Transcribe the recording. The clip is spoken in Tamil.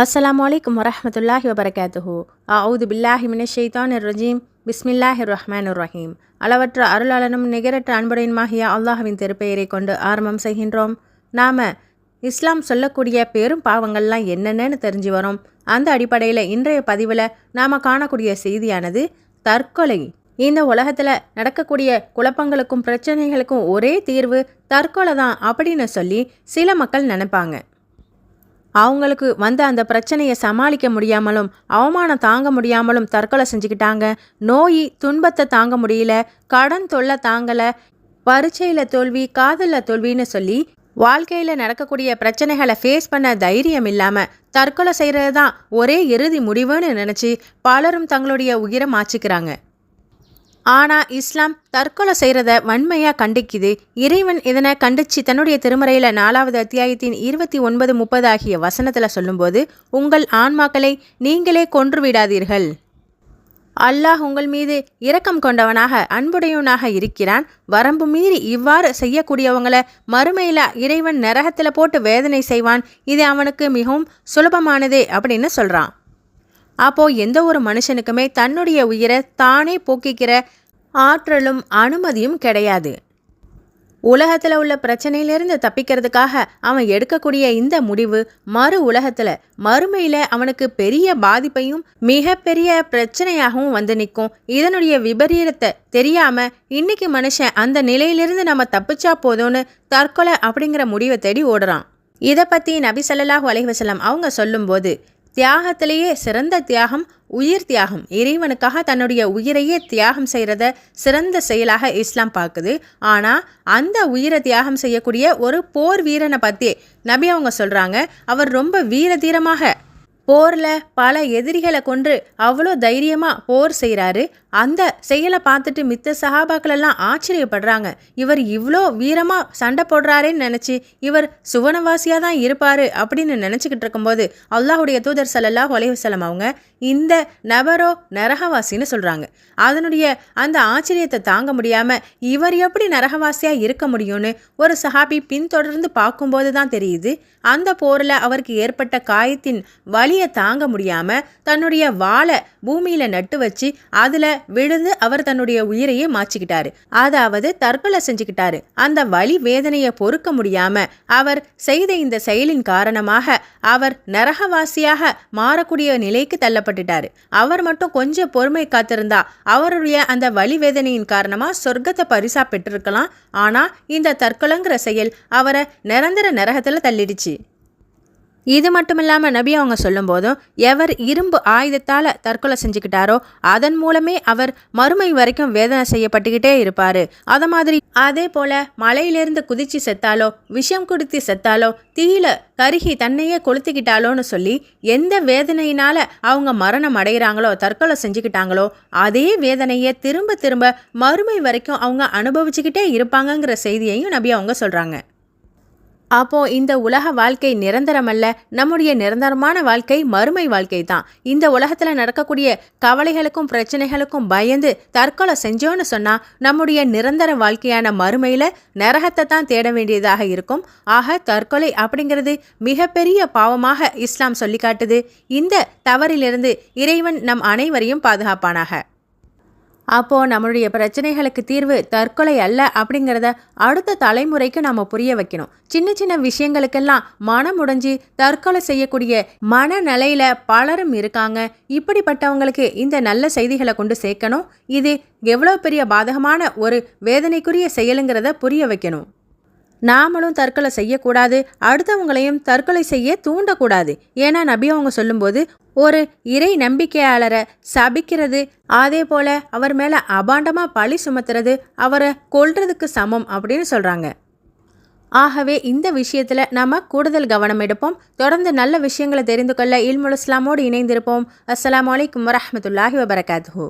அஸ்லாம் வலைக்கம் வரமத்துல்லாஹி வபரகாத்துஹு அவுது பில்லாஹி மினஷெய்தான் ரஜீம் பிஸ்மில்லாஹி ரஹ்மான் ரஹீம் அளவற்ற அருளாளனும் நிகரற்ற அன்புடையனுமாகிய அல்லாஹுவின் திருப்பெயரை கொண்டு ஆரம்பம் செய்கின்றோம். நாம் இஸ்லாம் சொல்லக்கூடிய பெரும் பாவங்கள்லாம் என்னென்னு தெரிஞ்சு வரோம். அந்த அடிப்படையில் இன்றைய பதிவில் நாம் காணக்கூடிய செய்தியானது தற்கொலை. இந்த உலகத்தில் நடக்கக்கூடிய குழப்பங்களுக்கும் பிரச்சனைகளுக்கும் ஒரே தீர்வு தற்கொலை தான் அப்படின்னு சொல்லி சில மக்கள் நினைப்பாங்க. அவங்களுக்கு வந்த அந்த பிரச்சனையை சமாளிக்க முடியாமலும் அவமானம் தாங்க முடியாமலும் தற்கொலை செஞ்சுக்கிட்டாங்க. நோய் துன்பத்தை தாங்க முடியல கடன் தொல்லை தாங்கலை பரீட்சையில் தோல்வி காதலில் தோல்வின்னு சொல்லி வாழ்க்கையில் நடக்கக்கூடிய பிரச்சனைகளை ஃபேஸ் பண்ண தைரியம் இல்லாமல் தற்கொலை செய்கிறது தான் ஒரே இறுதி முடிவுன்னு நினச்சி பலரும் தங்களுடைய உயிரை மாச்சிக்கிறாங்க ஆனால் இஸ்லாம் தற்கொலை செய்கிறத வன்மையாக கண்டிக்குது. இறைவன் இதனை கண்டிச்சு தன்னுடைய திருமறையில் நாலாவது அத்தியாயத்தின் இருபத்தி ஒன்பது முப்பது ஆகிய வசனத்தில் சொல்லும்போது உங்கள் ஆன்மாக்களை நீங்களே கொன்று விடாதீர்கள் அல்லாஹ் உங்கள் மீது இரக்கம் கொண்டவனாக அன்புடையவனாக இருக்கிறான். வரம்பு மீறி இவ்வாறு செய்யக்கூடியவங்களை மறுமையில் இறைவன் நரகத்தில் போட்டு வேதனை செய்வான். இது அவனுக்கு மிகவும் சுலபமானதே அப்படின்னு சொல்கிறான் அப்போது எந்த ஒரு மனுஷனுக்குமே தன்னுடைய உயிரை தானே போக்கிக்கிற ஆற்றலும் அனுமதியும் கிடையாது. உலகத்தில் உள்ள பிரச்சனையிலிருந்து தப்பிக்கிறதுக்காக அவன் எடுக்கக்கூடிய இந்த முடிவு மறு உலகத்தில் மறுமையில் அவனுக்கு பெரிய பாதிப்பையும் மிகப்பெரிய பிரச்சனையாகவும் வந்து நிற்கும். இதனுடைய விபரீதத்தை தெரியாமல் இன்னைக்கு மனுஷன் அந்த நிலையிலிருந்து நம்ம தப்பிச்சா போதும்னு தற்கொலை அப்படிங்கிற முடிவை தேடி ஓடுறான். இதை பற்றி நபி சல்லாஹூ அலைவசலம் அவங்க சொல்லும்போது தியாகத்திலேயே சிறந்த தியாகம் உயிர் தியாகம். இறைவனுக்காக தன்னுடைய உயிரையே தியாகம் செய்கிறத சிறந்த செயலாக இஸ்லாம் பார்க்குது. ஆனால் அந்த உயிரை தியாகம் செய்யக்கூடிய ஒரு போர் வீரனை பற்றி நபி அவங்க சொல்கிறாங்க அவர் ரொம்ப வீர தீரமாக போரில் பல எதிரிகளை கொன்று அவ்வளோ தைரியமாக போர் செய்கிறாரு அந்த செயலை பார்த்துட்டு மித்த சகாபாக்களெல்லாம் ஆச்சரியப்படுறாங்க. இவர் இவ்வளோ வீரமாக சண்டை போடுறாரேன்னு நினச்சி இவர் சுவனவாசியாக தான் இருப்பார் அப்படின்னு நினச்சிக்கிட்டு இருக்கும்போது அல்லாஹுடைய தூதர் சல்லல்லாஹு அலைஹி வஸல்லம் அவங்க இந்த நபரோ நரகவாசின்னு சொல்கிறாங்க அதனுடைய அந்த ஆச்சரியத்தை தாங்க முடியாமல் இவர் எப்படி நரகவாசியாக இருக்க முடியும்னு ஒரு சஹாபி பின்தொடர்ந்து பார்க்கும்போது தான் தெரியுது. அந்த போரில் அவருக்கு ஏற்பட்ட காயத்தின் வலியை தாங்க முடியாமல் தன்னுடைய வாழை பூமியில் நட்டு வச்சு அதில் விழுந்து அவர் தன்னுடைய உயிரையே மாச்சிக்கிட்டாரு. அதாவது தற்கொலை செஞ்சுக்கிட்டாரு. அந்த வலி வேதனையை பொறுக்க முடியாம அவர் செய்த இந்த செயலின் காரணமாக அவர் நரகவாசியாக மாறக்கூடிய நிலைக்கு தள்ளப்பட்டுட்டாரு. அவர் மட்டும் கொஞ்சம் பொறுமை காத்திருந்தா அவருடைய அந்த வலி வேதனையின் காரணமா சொர்க்கத்தை பரிசா பெற்றிருக்கலாம். ஆனா இந்த தற்கொலைங்கிற செயல் அவரை நிரந்தர நரகத்துல தள்ளிடுச்சு. இது மட்டும் இல்லாமல் நபி அவங்க சொல்லும்போதும் எவர் இரும்பு ஆயுதத்தால் தற்கொலை செஞ்சுக்கிட்டாரோ அதன் மூலமே அவர் மறுமை வரைக்கும் வேதனை செய்யப்பட்டுக்கிட்டே இருப்பார். அதை மாதிரி அதே போல் மலையிலேருந்து குதிச்சு செத்தாலோ விஷம் குடித்து செத்தாலோ தீயில கருகி தன்னையே கொளுத்திக்கிட்டாலோன்னு சொல்லி எந்த வேதனையினால் அவங்க மரணம் அடைகிறாங்களோ தற்கொலை செஞ்சுக்கிட்டாங்களோ அதே வேதனையை திரும்ப திரும்ப மறுமை வரைக்கும் அவங்க அனுபவிச்சுக்கிட்டே இருப்பாங்கங்கிற செய்தியையும் நபி அவங்க சொல்கிறாங்க அப்போ இந்த உலக வாழ்க்கை நிரந்தரமல்ல. நம்முடைய நிரந்தரமான வாழ்க்கை மறுமை வாழ்க்கை தான் இந்த உலகத்தில் நடக்கக்கூடிய கவலைகளுக்கும் பிரச்சனைகளுக்கும் பயந்து தற்கொலை செஞ்சோன்னு சொன்னா நம்முடைய நிரந்தர வாழ்க்கையான மறுமையில நரகத்தை தான் தேட வேண்டியதாக இருக்கும். ஆக தற்கொலை அப்படிங்கிறது மிகப்பெரிய பாவமாக இஸ்லாம் சொல்லி காட்டுது இந்த தவறிலிருந்து இறைவன் நம் அனைவரையும் பாதுகாப்பானாக. அப்போது நம்மளுடைய பிரச்சனைகளுக்கு தீர்வு தற்கொலை அல்ல அப்படிங்கிறத அடுத்த தலைமுறைக்கு நம்ம புரிய வைக்கணும். சின்ன சின்ன விஷயங்களுக்கெல்லாம் மனம் உடைஞ்சு தற்கொலை செய்யக்கூடிய மனநிலையில் பலரும் இருக்காங்க. இப்படிப்பட்டவங்களுக்கு இந்த நல்ல செய்திகளை கொண்டு சேர்க்கணும். இது எவ்வளோ பெரிய பாதகமான ஒரு வேதனைக்குரிய செயலுங்கிறத புரிய வைக்கணும். நாமளும் தற்கொலை செய்யக்கூடாது அடுத்தவங்களையும் தற்கொலை செய்ய தூண்டக்கூடாது ஏன்னா நபி அவங்க சொல்லும்போது ஒரு இறை நம்பிக்கையாளரை சபிக்கிறது அதே போல அவர் மேலே அபாண்டமாக பழி சுமத்துறது அவரை கொல்றதுக்கு சமம் அப்படின்னு சொல்கிறாங்க ஆகவே இந்த விஷயத்தில் நம்ம கூடுதல் கவனம் எடுப்போம். தொடர்ந்து நல்ல விஷயங்களை தெரிந்து கொள்ள இல்முல் இஸ்லாமோடு இணைந்திருப்போம். அஸ்லாம் வலைக்கம் வரமத்துல்லாஹி வபரகாத்துஹூ.